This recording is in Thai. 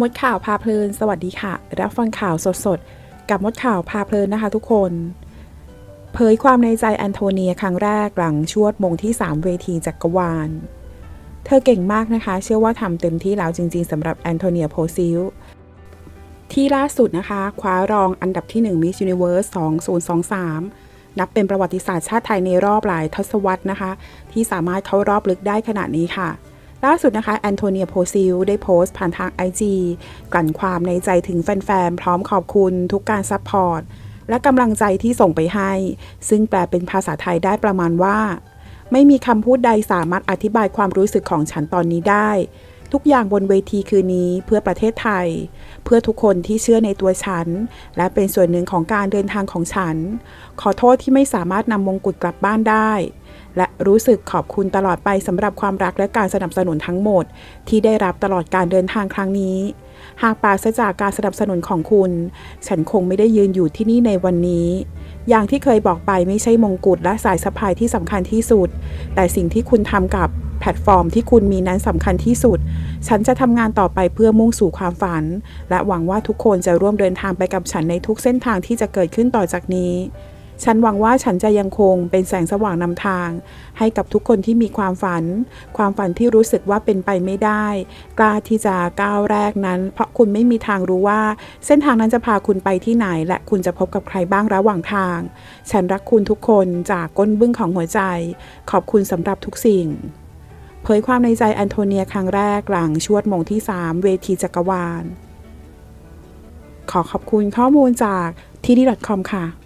มดข่าวพาเพลิน สวัสดีค่ะ รับฟังข่าวสดๆ กับมดข่าวพาเพลินนะคะทุกคน เผยความในใจแอนโทเนียครั้งแรกหลังชวดมงที่ 3 เวทีจักรวาล เธอเก่งมากนะคะ เชื่อว่าทำเต็มที่แล้วจริงๆสำหรับแอนโทเนียโพซิลที่ล่าสุดนะคะ คว้ารองอันดับที่1 Miss Universe 2023 นับเป็นประวัติศาสตร์ชาติไทยในรอบหลายทศวรรษนะคะ ที่สามารถเข้ารอบลึกได้ขนาดนี้ค่ะ ล่าสุดนะคะแอนโทเนียโพซิลได้โพสต์ผ่านทาง IG กลั่นความในใจถึงแฟนๆ พร้อมขอบคุณทุกการซัพพอร์ตและกำลังใจที่ส่งไปให้ ซึ่งแปลเป็นภาษาไทยได้ประมาณว่า ไม่มีคำพูดใดสามารถอธิบายความรู้สึกของฉันตอนนี้ได้ ทุกอย่างบนเวทีคืนนี้เพื่อประเทศไทย เพื่อทุกคนที่เชื่อในตัวฉัน และเป็นส่วนหนึ่งของการเดินทางของฉัน ขอโทษที่ไม่สามารถนำมงกุฎกลับบ้านได้ และรู้สึกขอบคุณตลอดไปสำหรับความรักและการสนับสนุนทั้งหมด ที่ได้รับตลอดการเดินทางครั้งนี้ หากปราศจากการสนับสนุนของคุณ ฉันคงไม่ได้ยืนอยู่ที่นี่ในวันนี้ อย่างที่เคยบอกไปไม่ใช่มงกุฎและสายสะพายที่สำคัญที่สุด แต่สิ่งที่คุณทำกับแพลตฟอร์มที่คุณมีนั้นสำคัญที่สุด ฉันจะทำงานต่อไปเพื่อมุ่งสู่ความฝัน และหวังว่าทุกคนจะร่วมเดินทางไปกับฉันในทุกเส้นทางที่จะเกิดขึ้นต่อจากนี้ ฉันหวังว่าฉันจะยังคงเป็นแสงสว่างนำทาง ให้กับทุกคนที่มีความฝัน ความฝันที่รู้สึกว่าเป็นไปไม่ได้ กล้าที่จะก้าวแรกนั้น เพราะคุณไม่มีทางรู้ว่า เส้นทางนั้นจะพาคุณไปที่ไหน และคุณจะพบกับใครบ้างระหว่างทาง ฉันรักคุณทุกคนจากก้นบึ้งของหัวใจ ขอบคุณสำหรับทุกสิ่งเผยความในใจแอนโทเนียครั้งแรกหลังชวดมงที่ 3 เวทีจักรวาล ขอขอบคุณข้อมูลจากที่ดี .com ค่ะ